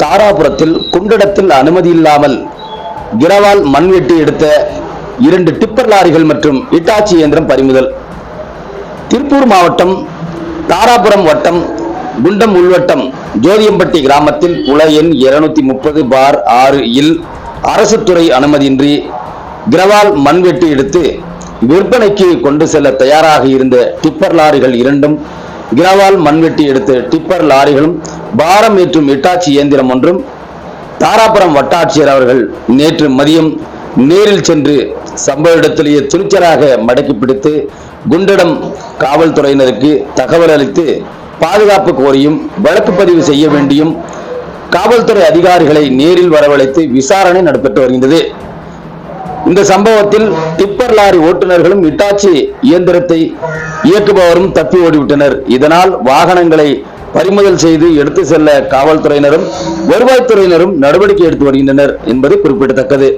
தாராபுரத்தில் குண்டடத்தில் அனுமதி இல்லாமல் கிரவால் மண்வெட்டி எடுத்த இரண்டு டிப்பர் லாரிகள் மற்றும் இட்டாச்சி இயந்திரம் பறிமுதல். திருப்பூர் மாவட்டம் தாராபுரம் வட்டம் குண்டம் உள்வட்டம் ஜோதியம்பட்டி கிராமத்தில் உல எண் இருநூத்தி முப்பது பார் ஆறு இல் அரசு துறை அனுமதியின்றி கிரவால் மண்வெட்டி எடுத்து விற்பனைக்கு கொண்டு செல்ல தயாராக இருந்த டிப்பர் லாரிகள் இரண்டும் கிரவால் மண்வெட்டி எடுத்த டிப்பர் லாரிகளும் பாரம் ஏற்றும் இட்டாச்சி இயந்திரம் ஒன்றும் தாராபுரம் வட்டாட்சியர் அவர்கள் நேற்று மதியம் நேரில் சென்று சம்பவ இடத்திலேயே துணிச்சலாக மடக்கி பிடித்து குண்டடம் காவல்துறையினருக்கு தகவல் அளித்து பாதுகாப்பு கோரியும் வழக்கு பதிவு செய்ய வேண்டியும் காவல்துறை அதிகாரிகளை நேரில் வரவழைத்து விசாரணை நடைபெற்று வருகின்றது. இந்த சம்பவத்தில் டிப்பர் லாரி ஓட்டுநர்களும் இட்டாச்சி இயந்திரத்தை இயக்குபவரும் தப்பி ஓடிவிட்டனர். இதனால் வாகனங்களை பறிமுதல் செய்து எடுத்து செல்ல காவல்துறையினரும் வருவாய்த்துறையினரும் நடவடிக்கை எடுத்து வருகின்றனர் என்பது குறிப்பிடத்தக்கது.